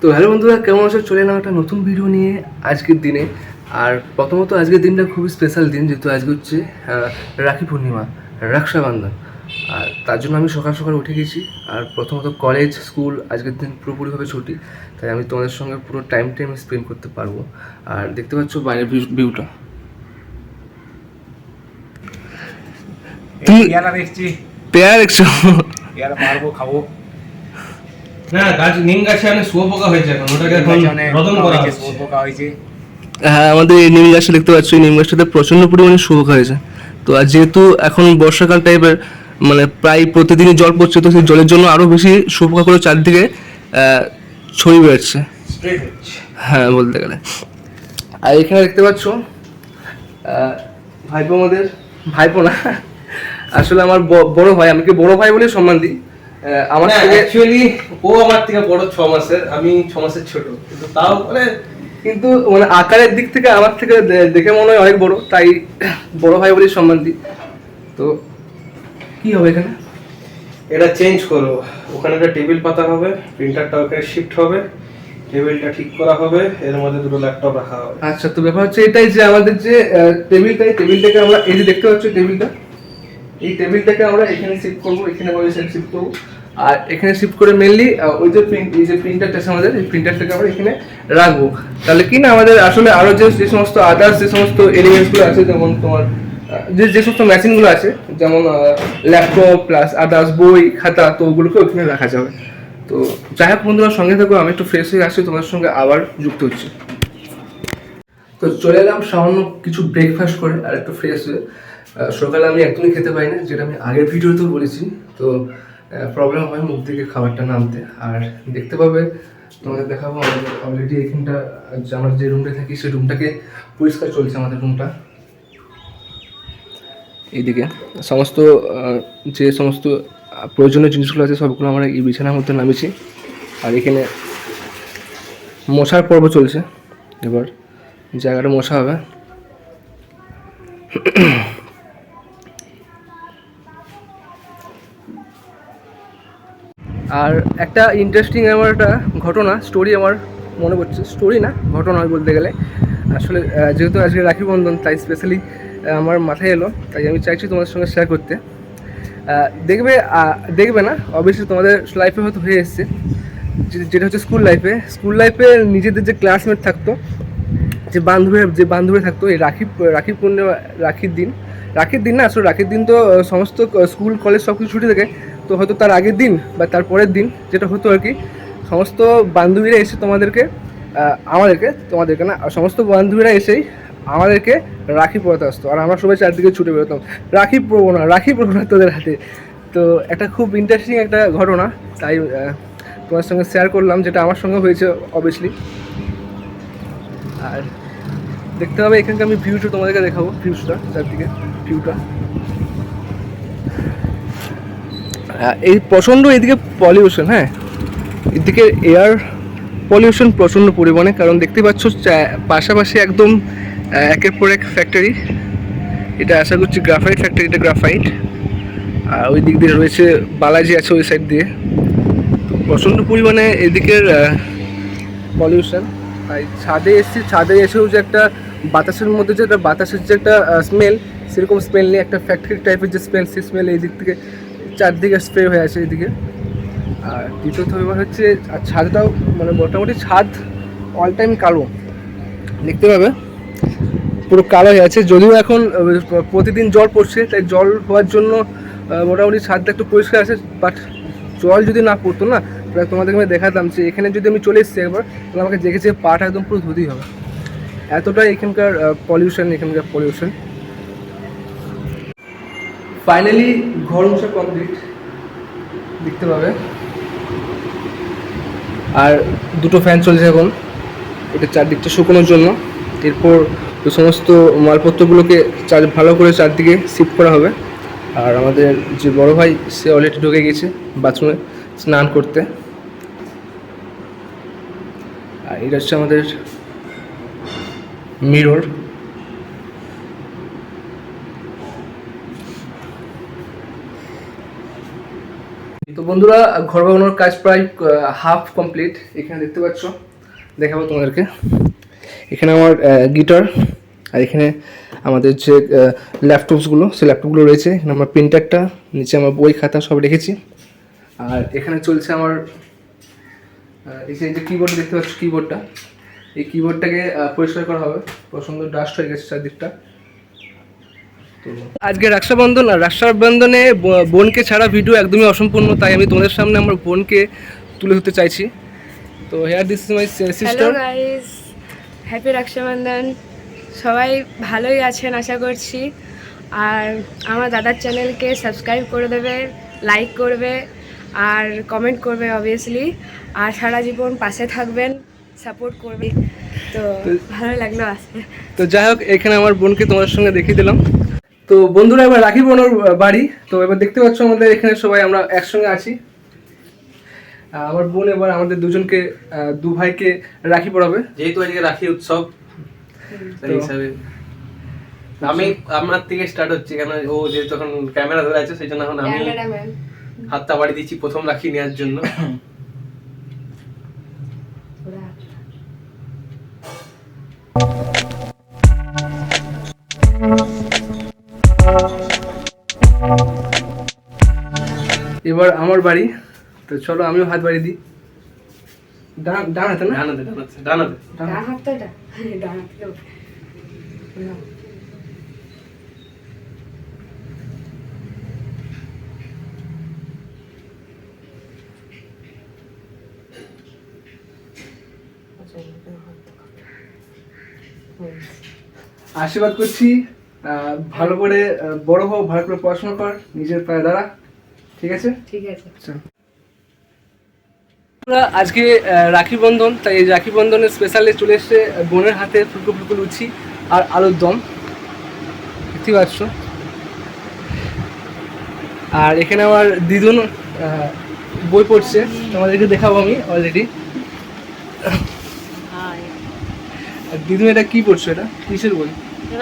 তো হ্যালো বন্ধুরা কেমন আছো? চলে এলাম একটা নতুন ভিডিও নিয়ে আজকের দিনে। আর প্রথমত আজকের দিনটা খুবই স্পেশাল দিন যেহেতু আজকে হচ্ছে রাখি পূর্ণিমা রক্ষাবন্ধন। আর তার জন্য আমি সকাল সকাল উঠে গেছি। আর প্রথমত কলেজ স্কুল আজকের দিন পুরোপুরিভাবে ছুটি তাই আমি তোমাদের সঙ্গে পুরো টাইম টাইম স্পেন্ড করতে পারব। আর দেখতে পাচ্ছ বাইরের ভিউটা পেয়ারা দেখছি। পেয়ার দেখছ? পেয়ারা পারব খাব। না গাছ নিম গাছে অনেক শুয়োপোকা হয়েছে এখন ওটাকে এখন রদন করা হচ্ছে। শুয়োপোকা হয়েছে। হ্যাঁ আমাদের এই নিম গাছটা দেখতে পাচ্ছ এই নিম গাছটাতে প্রচণ্ড পরিমাণে শুয়োপোকা হয়েছে। তো আর যেহেতু এখন বর্ষাকাল টাইপের মানে প্রায় প্রতিদিনই জল পড়ছে তো সেই জলের জন্য আরও বেশি শুয়োপোকা করে চারদিকে ছড়িয়ে বেড়াচ্ছে হ্যাঁ বলতে গেলে। আর এখানে দেখতে পাচ্ছ ভাইপো আমাদের ভাইপো না আসলে আমার বড় ভাই আমি কি বড় ভাই বলে সম্মান দিই? আমার অ্যাকচুয়ালি ও আমার থেকে বড় ছ মাসের আমি ছ মাসের ছোট। কিন্তু তাও মানে কিন্তু মানে আকারের দিক থেকে আমার থেকে দেখে মনে হয় অনেক বড় তাই বড় ভাই বলে সম্মান দিই। তো কি হবে এখানে? এটা চেঞ্জ করব ওখানে একটা টেবিল পাতা হবে প্রিন্টারটা ওখানে শিফট হবে টেবিলটা ঠিক করা হবে এর মধ্যে দুটো ল্যাপটপ রাখা হবে। আচ্ছা তো ব্যাপার হচ্ছে এটাই যে আমাদের যে টেবিলটা এই টেবিলটাকে আমরা এই যে দেখতে পাচ্ছি টেবিলটা এই টেবিলটাকে আমরা এখানে শিফট করব, এখানে বলে শিফট করব। আর এখানে শিফট করে মেনলি ওই যে প্রিন্ট এই যে প্রিন্টারটা আছে আমাদের, এই প্রিন্টারটাকে আমরা এখানে রাখব। তাহলে কি না, আমাদের আসলে আরও যে যে সমস্ত আদার্স যে সমস্ত এলিমেন্টসগুলো আছে, যেমন তোমার যে যে সমস্ত মেশিনগুলো আছে, যেমন ল্যাপটপ প্লাস আদার্স বই, খাতা, তো ওগুলোকে ওখানে রাখা যাবে। তো যাই হোক বন্ধুরা, সঙ্গে থাকো, আমি একটু ফ্রেশ হয়ে আসছি, তোমাদের সঙ্গে আবার যুক্ত হচ্ছি। তো চলে এলাম সামান্য কিছু ব্রেকফাস্ট করে, আর একটু ফ্রেশ হয়ে। সকালে আমি একদমই খেতে পাই না যেটা আমি আগের ভিডিওতেও বলেছি। তো প্রবলেম হয় মুখ থেকে খাবারটা নামতে। আর দেখতে পাবে, তোমাদের দেখাবো অলরেডি এখানটা আমরা যে রুমটা থাকি, সেই রুমটাকে পরিষ্কার চলছে আমাদের রুমটা এইদিকে, সমস্ত যে সমস্ত প্রয়োজনীয় জিনিসগুলো আছে, সবগুলো আমরা এই বিছানার মধ্যে নামিয়েছি। আর এখানে মশার পর্ব চলছে। এবার জায়গাটা মশা হবে। আর একটা ইন্টারেস্টিং আমার একটা ঘটনা স্টোরি আমার মনে পড়ছে। স্টোরি না, ঘটনা বলতে গেলে। আসলে যেহেতু আজকে রাখি বন্ধন, তাই স্পেশালি আমার মাথায় এলো, তাই আমি চাইছি তোমাদের সঙ্গে শেয়ার করতে। দেখবে দেখবে না অবশ্যই তোমাদের লাইফে হয়তো হয়ে এসছে। যেটা হচ্ছে স্কুল লাইফে স্কুল লাইফে নিজেদের যে ক্লাসমেট থাকতো, যে বান্ধবী যে বান্ধবী থাকতো, এই রাখি রাখি পূর্ণিমা, রাখির দিন। রাখির দিন না, আসলে রাখির দিন তো সমস্ত স্কুল কলেজ সব কিছু ছুটি থাকে। তো হয়তো তার আগের দিন বা তার পরের দিন যেটা হতো আর কি, সমস্ত বান্ধবীরা এসে তোমাদেরকে আমাদেরকে, তোমাদেরকে না সমস্ত বান্ধবীরা এসেই আমাদেরকে রাখি পরাতে আসতো। আর আমরা সবাই চারদিকে ছুটে বেরোতাম। রাখি পরবো না, রাখি পরবো না তোদের হাতে। তো একটা খুব ইন্টারেস্টিং একটা ঘটনা, তাই তোমার সঙ্গে শেয়ার করলাম, যেটা আমার সঙ্গে হয়েছে অবভিয়াসলি আর দেখতে হবে, এখানকার আমি ভিউটা তোমাদেরকে দেখাবো ভিউসটা চারদিকে ভিউটা এই প্রচণ্ড এদিকে পলিউশন হ্যাঁ। এদিকে এয়ার পলিউশন প্রচণ্ড পরিমাণে, কারণ দেখতে পাচ্ছ পাশাপাশি একদম একের পর এক ফ্যাক্টরি এটা আশা করছি গ্রাফাইট ফ্যাক্টরি এটা গ্রাফাইট আর ওই দিক দিয়ে রয়েছে বালাজি আছে ওই সাইড দিয়ে। প্রচণ্ড পরিমাণে এদিকের পলিউশন তাই ছাদে এসেছি, ছাদে এসেও যে একটা বাতাসের মধ্যে যে একটা বাতাসের যে একটা স্মেল সেরকম স্মেল নেই। একটা ফ্যাক্টরি টাইপের যে স্মেল সেই স্মেল এই দিক থেকে চারদিকে স্প্রে হয়ে আছে এদিকে। আর দ্বিতীয়ত ব্যাপার হচ্ছে, আর ছাদটাও মানে মোটামুটি ছাদ অল টাইম কালো। দেখতে পাবে, পুরো কালো হয়ে আছে। যদিও এখন প্রতিদিন জল পড়ছে, তাই জল হওয়ার জন্য মোটামুটি ছাদটা একটু পরিষ্কার আছে বাট জল যদি না পড়তো না, তাহলে তোমাদেরকে আমি দেখাতাম যে এখানে যদি আমি চলে এসেছি একবার, তাহলে আমাকে দেখেছে পাটা একদম পুরো ধুতেই হবে। এতটাই এখানকার পলিউশন এখানকার পলিউশন ফাইনালি ঘর মোছা কমপ্লিট দেখতে পাবে। আর দুটো ফ্যান চলছে এখন। এটা চারদিকটা শুকোনোর জন্য। এরপর সমস্ত মালপত্রগুলোকে চার ভালো করে চারদিকে শিফট করা হবে। আর আমাদের যে বড় ভাই, সে অলরেডি ঢুকে গেছে বাথরুমে স্নান করতে। আর এটা হচ্ছে আমাদের মিরর তো বন্ধুরা, ঘর বানানোর কাজ প্রায় হাফ কমপ্লিট এখানে দেখতে পাচ্ছ। দেখাবো তোমাদেরকে। এখানে আমার গিটার আর এখানে আমাদের যে ল্যাপটপসগুলো সেই ল্যাপটপগুলো রয়েছে। এখানে আমার প্রিন্টারটা নিচে আমার বই, খাতা সব রেখেছি। আর এখানে চলছে আমার এই যে কিবোর্ড দেখতে পাচ্ছ কিবোর্ডটা এই কিবোর্ডটাকে পরিষ্কার করা হবে। প্রচণ্ড ডাস্ট হয়ে গেছে চারদিকটা। তো আজকে রক্ষাবন্ধন আর রক্ষাবন্ধনে বোনকে ছাড়া ভিডিও একদমই অসম্পূর্ণ তাই আমি তোমাদের সামনে আমার বোনকে তুলে ধরতে চাইছি। তো here this is my sister guys happy Rakshabandhan সবাই ভালোই আছেন আশা করছি। আর আমার দাদার চ্যানেলকে সাবস্ক্রাইব করে দেবে লাইক করবে আর কমেন্ট করবে অবভিয়াসলি আর সারা জীবন পাশে থাকবেন সাপোর্ট করবে। তো ভালো লাগল আসতে তো যাই হোক এখানে আমার বোনকে তোমার সঙ্গে দেখিয়ে দিলাম। তো বন্ধুরা এবার রাখি বোনের বাড়ি। তো এবার দেখতে পাচ্ছ আমাদের এখানে সবাই আমরা একসঙ্গে আছি। আমার বোন এবার আমাদের দুজনকে দু ভাইকে রাখি পড়াবে। যেহেতু আজকে রাখি উৎসব হিসাবে। আমি আমার থেকে স্টার্ট হচ্ছে কেন ও যেহেতু এখন ক্যামেরা ধরে আছে সেই জন্য এখন আমি হাতটা বাড়ি দিচ্ছি প্রথম রাখি নেওয়ার জন্য। এবার আমার বাড়ি তো চলো আমিও হাত বাড়ি দিই। ডান ডান হাতে না? ডানাতে ডানাতে ডানাতে ডান ডান হাতটা ডান হাতটা আশীর্বাদ করছি আহ, ভালো করে আহ, বড় হও ভালো করে পড়াশোনা কর নিজের পায়ে দাঁড়া। ঠিক আছে? ঠিক আছে। আমরা আজকে রাখি বন্ধন তাই এই রাখি বন্ধনের স্পেশালি চলে এসছে বোনের হাতে ফুলকো ফুলকো লুচি আর আলুর দম। দেখতে পাচ্ছ? আর এখানে আমার দিদুন বই পড়ছে। তোমাদেরকে দেখাবো আমি অলরেডি দিদুন এটা কি পড়ছো এটা? কিসের বই?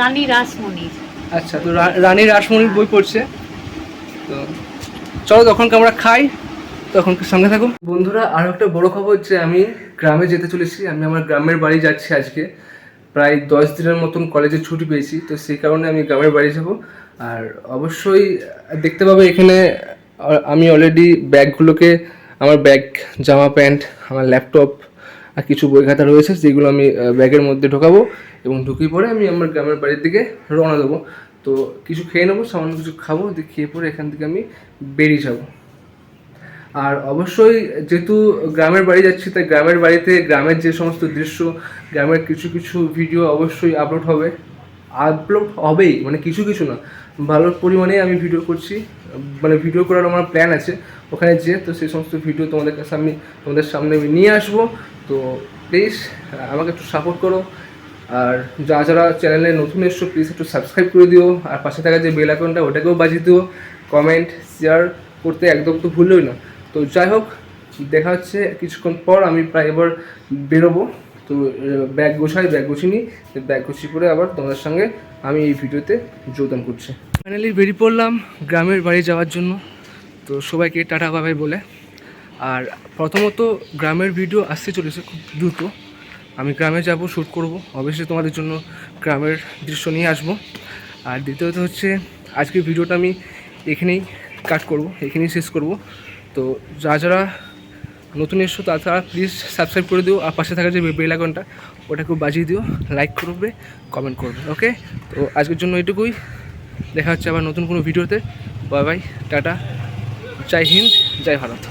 রানী রাসমণির। আচ্ছা তো রানী রাসমণির বই পড়ছে। তো চলো তখন আমরা খাই, তখন সঙ্গে থাকো বন্ধুরা আরও একটা বড় খবর যে আমি গ্রামে যেতে চলেছি। আমি আমার গ্রামের বাড়ি যাচ্ছি আজকে। প্রায় দশ দিনের মতন কলেজে ছুটি পেয়েছি, তো সেই কারণে আমি গ্রামের বাড়ি যাব। আর অবশ্যই দেখতে পাবে এখানে আমি অলরেডি ব্যাগগুলোকে, আমার ব্যাগ, জামা, প্যান্ট, আমার ল্যাপটপ আর কিছু বই খাতা রয়েছে, যেগুলো আমি ব্যাগের মধ্যে ঢোকাবো এবং ঢুকিয়ে পরে আমি আমার গ্রামের বাড়ির দিকে রওনা দেবো। তো কিছু খেয়ে নেব, সামান্য কিছু খাব, দিয়ে খেয়ে পরে এখান থেকে আমি বেরিয়ে যাব। আর অবশ্যই যেহেতু গ্রামের বাড়ি যাচ্ছি, তাই গ্রামের বাড়িতে গ্রামের যে সমস্ত দৃশ্য, গ্রামের কিছু কিছু ভিডিও অবশ্যই আপলোড হবে। আপলোড হবেই মানে কিছু কিছু না, ভালো পরিমাণে আমি ভিডিও করছি। মানে ভিডিও করার আমার প্ল্যান আছে ওখানে যে তো সেই সমস্ত ভিডিও তোমাদের কাছে আমি, তোমাদের সামনে নিয়ে আসব। তো প্লিজ আমাকে একটু সাপোর্ট করো। আর যা যারা চ্যানেলে নতুন এসছো প্লিজ একটু সাবস্ক্রাইব করে দিও। আর পাশে থাকা যে বেল আইকনটা ওটাকেও বাজিয়ে দিও। কমেন্ট শেয়ার করতে একদম তো ভুললোই না। তো যাই হোক, দেখা হচ্ছে কিছুক্ষণ পর আমি প্রায় এবার বেরোবো। তো ব্যাগ গোছাই, ব্যাগ গুছিয়ে নিই। ব্যাগ গুছিয়ে করে আবার তোমাদের সঙ্গে আমি এই ভিডিওতে যোগদান করছি। ফাইনালি বেরিয়ে পড়লাম গ্রামের বাড়ি যাওয়ার জন্য। তো সবাইকে টাটা বাবাই বলে। আর প্রথমত গ্রামের ভিডিও আসতে চলেছে খুব দ্রুত। আমি গ্রামে যাব শ্যুট করব। অবশ্যই তোমাদের জন্য গ্রামের দৃশ্য নিয়ে আসব। আর দ্বিতীয়ত হচ্ছে, আজকের ভিডিওটা আমি এখানেই কাট করব, এখানেই শেষ করব। তো যা যারা নতুন এসছো, তা তারা প্লিজ সাবস্ক্রাইব করে দিও, আর পাশে থাকা যে বেল আইকনটা ওটাকেও বাজিয়ে দিও লাইক করবে কমেন্ট করবে ওকে তো আজকের জন্য এটুকুই। দেখা হচ্ছে আবার নতুন কোনো ভিডিওতে। বাই বাই টাটা, জয় হিন্দ, জয় ভারত।